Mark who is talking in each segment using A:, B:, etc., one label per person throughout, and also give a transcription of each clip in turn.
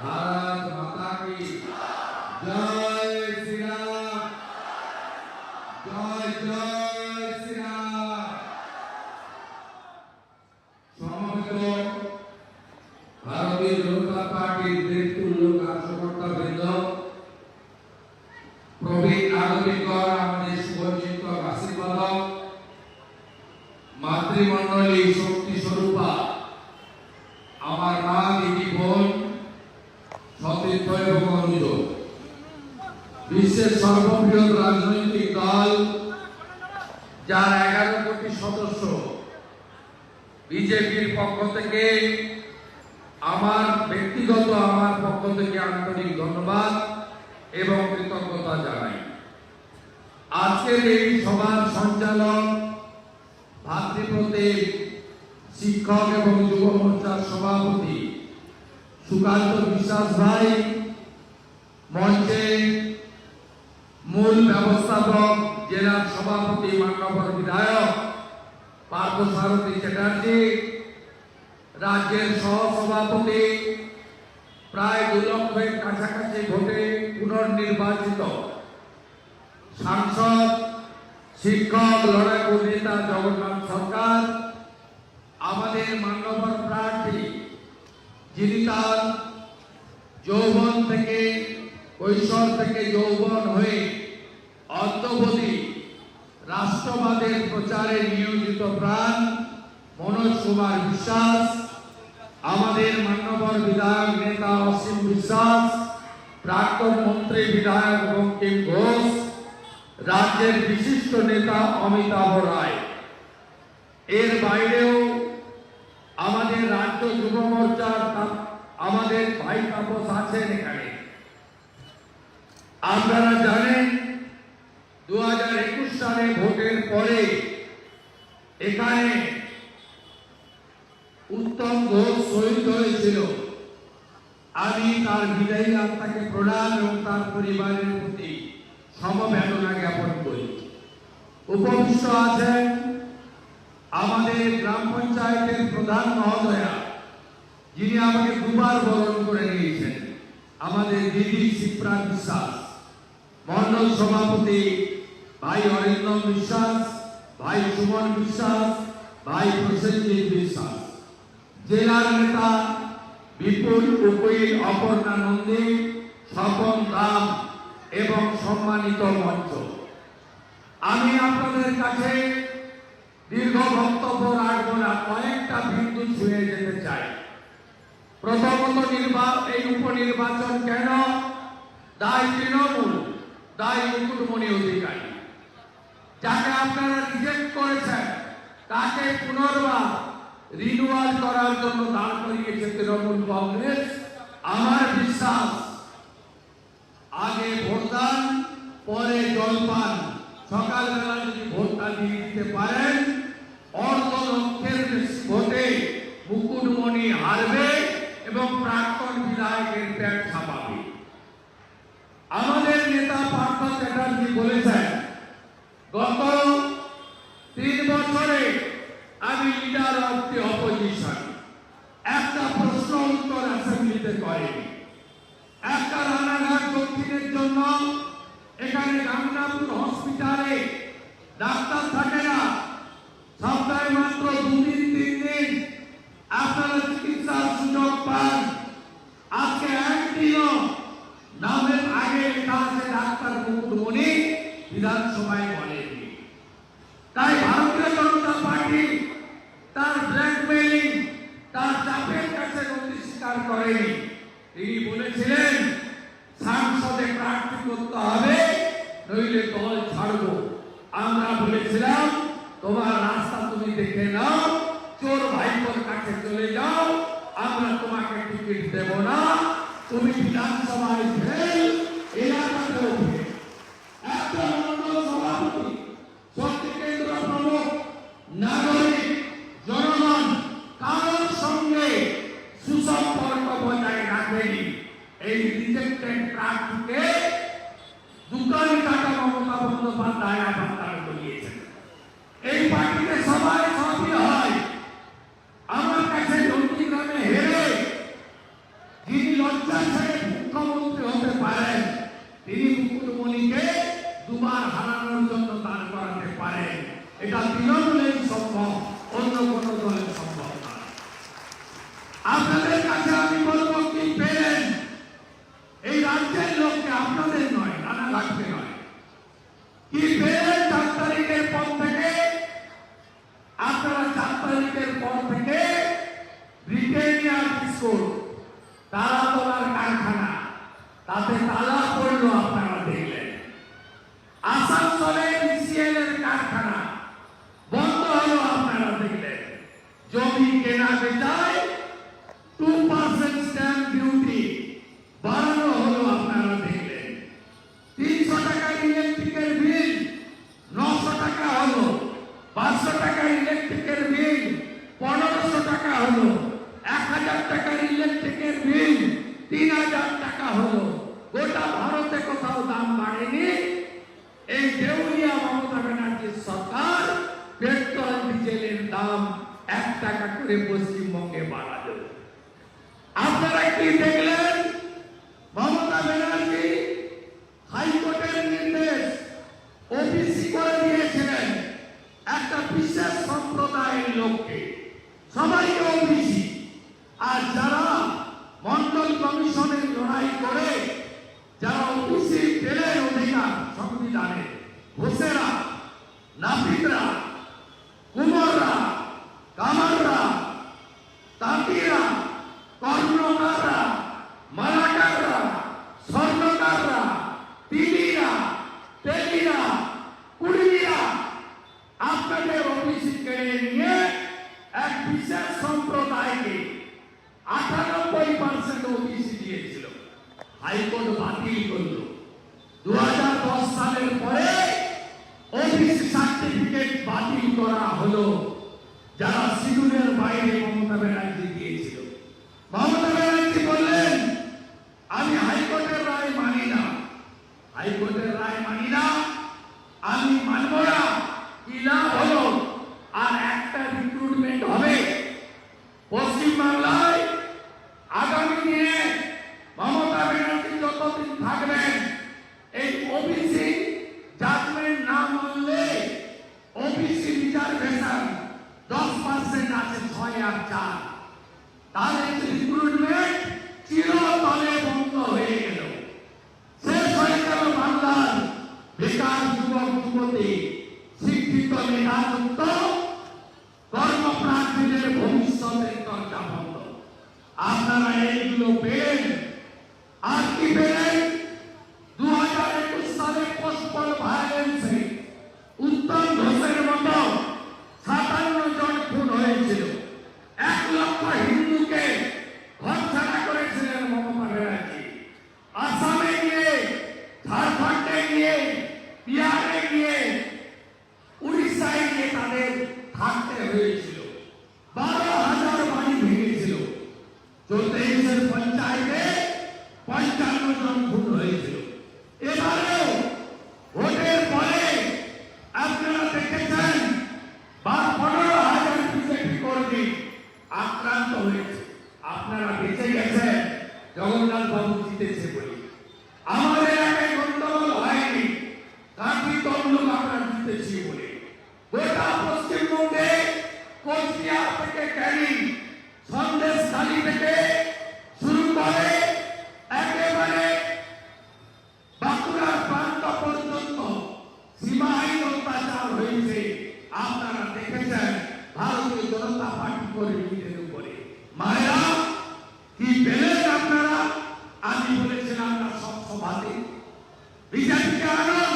A: भारत माता की जय श्री राम जय जय বিজেপির পক্ষ থেকে, আমার ব্যক্তিগত, আমার পক্ষ থেকে আন্তরিক ধন্যবাদ এবং কৃতজ্ঞতা জানাই। আজকের এই সভার সঞ্চালক ভাতৃপ্রতিম শিক্ষক এবং যুব মোর্চার সভাপতি সুকান্ত বিশ্বাস ভাই, মঞ্চে মূল ব্যবস্থাপক, জেলার সভাপতি, মান্যবর বিধায়ক পার্থসারথী চ্যাটার্জি, রাজ্যের সহসভাপতি, প্রায় দু লক্ষের কাছাকাছি ভোটে পুনর্নির্বাচিত। সাংসদ, শিক্ষক লড়াকু নেতা জগন্নাথ সরকার, আমাদের মান্যবর প্রার্থী, যিনি তার যৌবন থেকে, কৈশোর থেকে যৌবন হয়ে অদ্যবধি রাষ্ট্রবাদের প্রচারে নিয়োজিত প্রাণ, মনোজ কুমার বিশ্বাস, আমাদের মান্যবর বিধায়ক নেতা অসীম বিশ্বাস, প্রাক্তন মন্ত্রী বিধায়ক বঙ্কিম ঘোষ, রাজ্যের বিশিষ্ট নেতা অমিতাভ রায়। এর বাইরেও আমাদের রাজ্য যুব মোর্চার আমাদের ভাই তাপস আছেন এখানে। আপনারা জানেন দু হাজার একুশ সালে ভোটের পরে এখানে উত্তম ঘোষ শহীদ হয়েছিল। আমি তার বিদায়ী আত্মাকে প্রণাম এবং তার পরিবারের প্রতি সমবেদনা জ্ঞাপন করি। উপবিষ্ট আছেন আমাদের গ্রাম পঞ্চায়েতের প্রধান মহোদয়া, যিনি আমাকে দুবার বরণ করে নিয়েছেন, আমাদের দিদি শিপ্রা বিশ্বাস মন্ডল সভাপতি ভাই অরিন্দম বিশ্বাস, ভাই সুমন বিশ্বাস, ভাই প্রসেনজিৎ বিশ্বাস। জেলার নেতা বিপুল উকিল অপর্ণা নন্দী স্বপন দাম এবং সম্মানিত মঞ্চ। আমি আপনাদের কাছে দীর্ঘ বক্তব্য রাখব না, কয়েকটা বিন্দু ছুঁয়ে যেতে চাই। প্রথমত নির্বাচন এই উপনির্বাচন কেন? দায় তৃণমূল, দায় মুকুটমণি অধিকারী। যাকে আপনারা রিজেক্ট করেছেন, তাকে পুনর্বার রিনুয়াল করার জন্য দাঁড় করিয়েছে তৃণমূল কংগ্রেস। আমার বিশ্বাস, আগে ভোটদান পরে জলপান সকালবেলা যদি ভোটটা দিয়ে দিতে পারেন, অর্ধ লক্ষের ভোটে মুকুটমণি হারবে এবং প্রাক্তন বিধায়কের প্যাট ছাপাবে। আমাদের নেতা পার্থ চ্যাটার্জি বলেছেন playing. மாவட்ட বেকারত্ব কর্মপ্রার্থীদের ভবিষ্যতের দরজা বন্ধ আপনারা এইগুলো পেয়ে রিজাইন আনা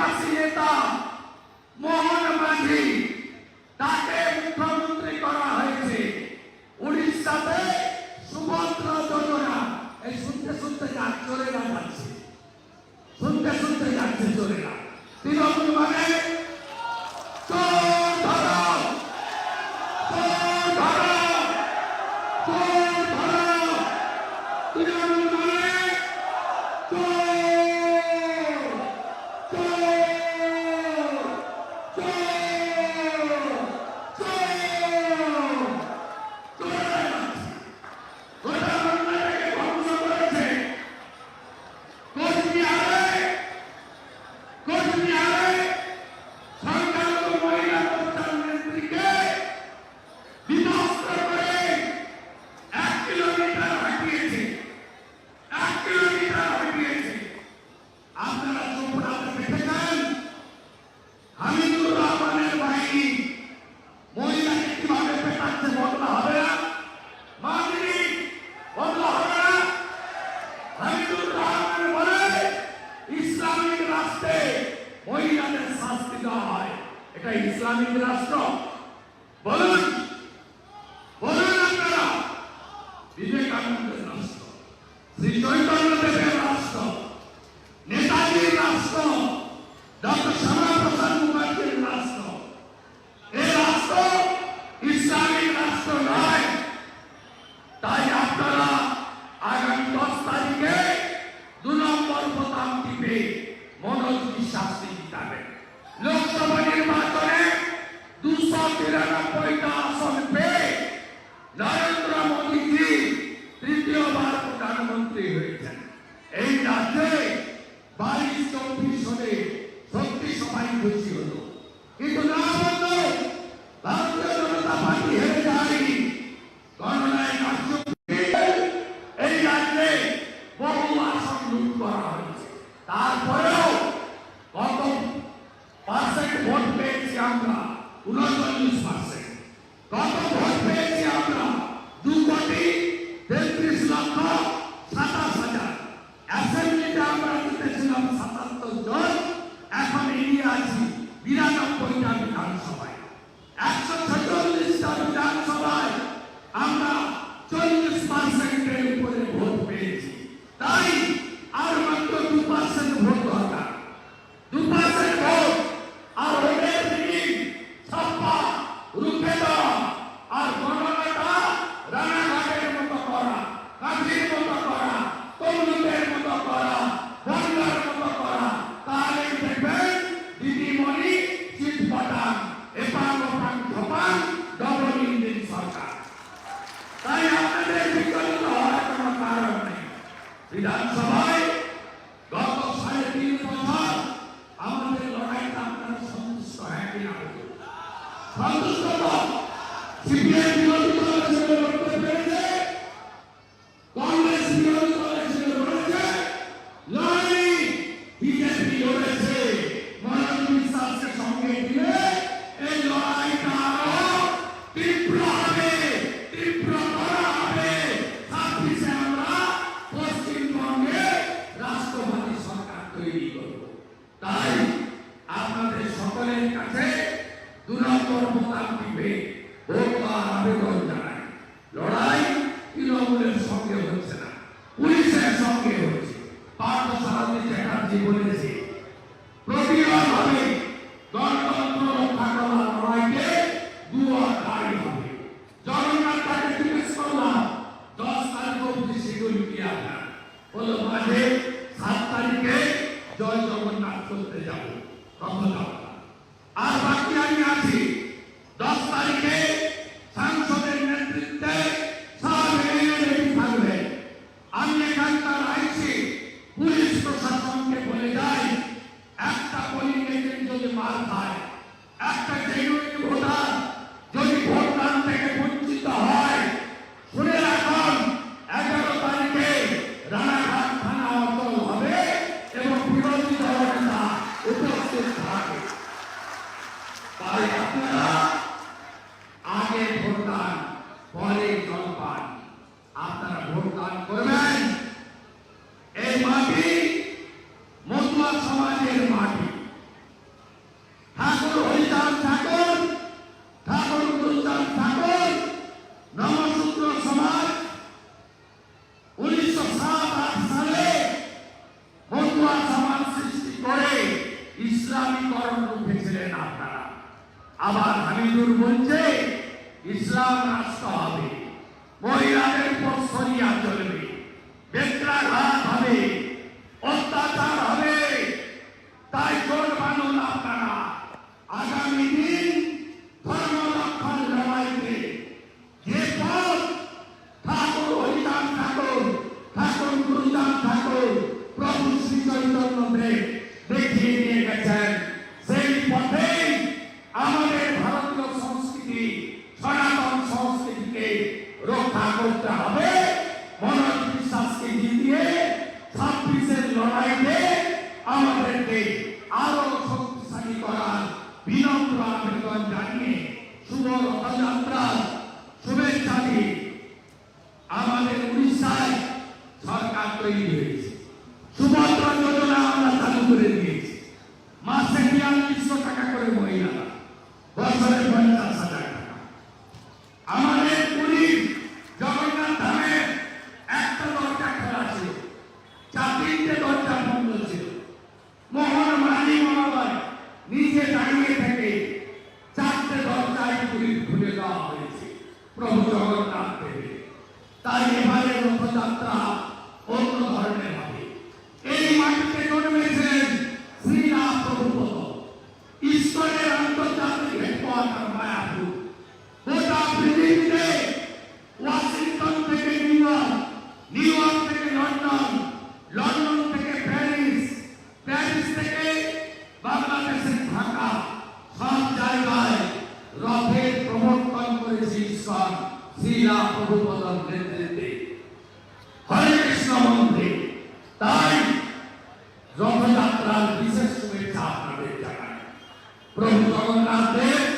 A: আদিবাসী নেতা, মোহন মাঝি তাকে মুখ্যমন্ত্রী করা হয়েছে উড়িষ্যাতে সুভদ্রা যোজনা এই শুনতে শুনতে চলে না যাচ্ছে শুনতে শুনতে যাচ্ছে চলে না তৃণমূল মানে Bye. Turn this man second হ্যাঁ কিনা বলুন? নামকরণ লিখেছিলেন আপনারা। আবার হামিদুর বলছে, ইসলাম রাষ্ট্র হবে। মহিলাদের সরিয়া চলবে। বেত্রাঘাত হবে। অত্যাচার হবে। তাই জোর মানুন আপনারা। আগামী দিন ধর্ম রক্ষণ লড়াইতে যে পথ ঠাকুর হরিদান ঠাকুর ঠাকুর গুরুদান ঠাকুর, প্রভু শ্রী চৈতন্য দেখিয়ে নিয়ে গেছেন। আমাদেরকে আরও শক্তিশালী করার বিনম্র আবেদন জানিয়ে শুভ রথযাত্রা প্রভু জগন্নাথ দেবে। তাই এবারের রথযাত্রা অন্য ধরনের প্রভু জগন্নাথ দেব